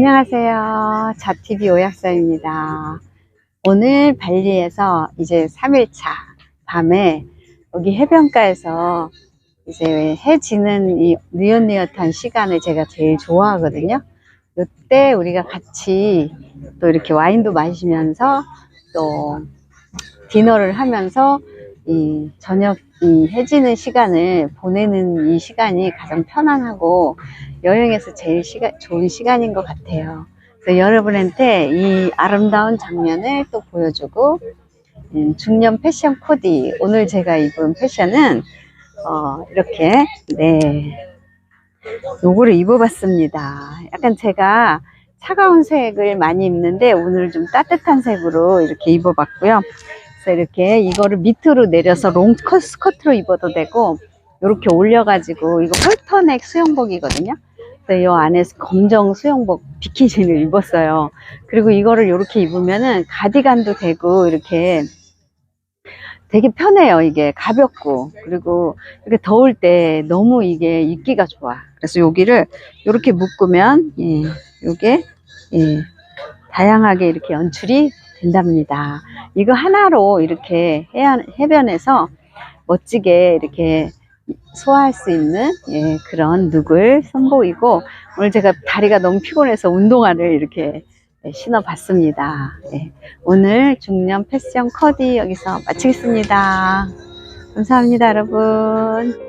안녕하세요. 자TV 오약사입니다. 오늘 발리에서 이제 3일차 밤에 여기 해변가에서 이제 해 지는 이 느엿느엿한 시간을 제가 제일 좋아하거든요. 이때 우리가 같이 또 이렇게 와인도 마시면서 또 디너를 하면서 이 저녁 이 해지는 시간을 보내는 이 시간이 가장 편안하고 여행에서 제일 시간, 좋은 시간인 것 같아요. 그래서 여러분한테 이 아름다운 장면을 또 보여주고 음, 중년 패션 코디 오늘 제가 입은 패션은 어, 이렇게 네 요거를 입어봤습니다. 약간 제가 차가운 색을 많이 입는데 오늘 좀 따뜻한 색으로 이렇게 입어봤고요. 그래서 이렇게 이거를 밑으로 내려서 롱컷 스커트로 입어도 되고 이렇게 올려가지고 이거 홀터넥 수영복이거든요. 그래서 이 안에서 검정 수영복 비키니를 입었어요. 그리고 이거를 이렇게 입으면은 가디건도 되고 이렇게 되게 편해요. 이게 가볍고 그리고 이렇게 더울 때 너무 이게 입기가 좋아. 그래서 여기를 이렇게 묶으면 예, 요게 예, 다양하게 이렇게 연출이 된답니다. 이거 하나로 이렇게 해안, 해변에서 멋지게 이렇게 소화할 수 있는 예, 그런 룩을 선보이고 오늘 제가 다리가 너무 피곤해서 운동화를 이렇게 예, 신어봤습니다. 예, 오늘 중년 패션 커디 여기서 마치겠습니다. 감사합니다, 여러분.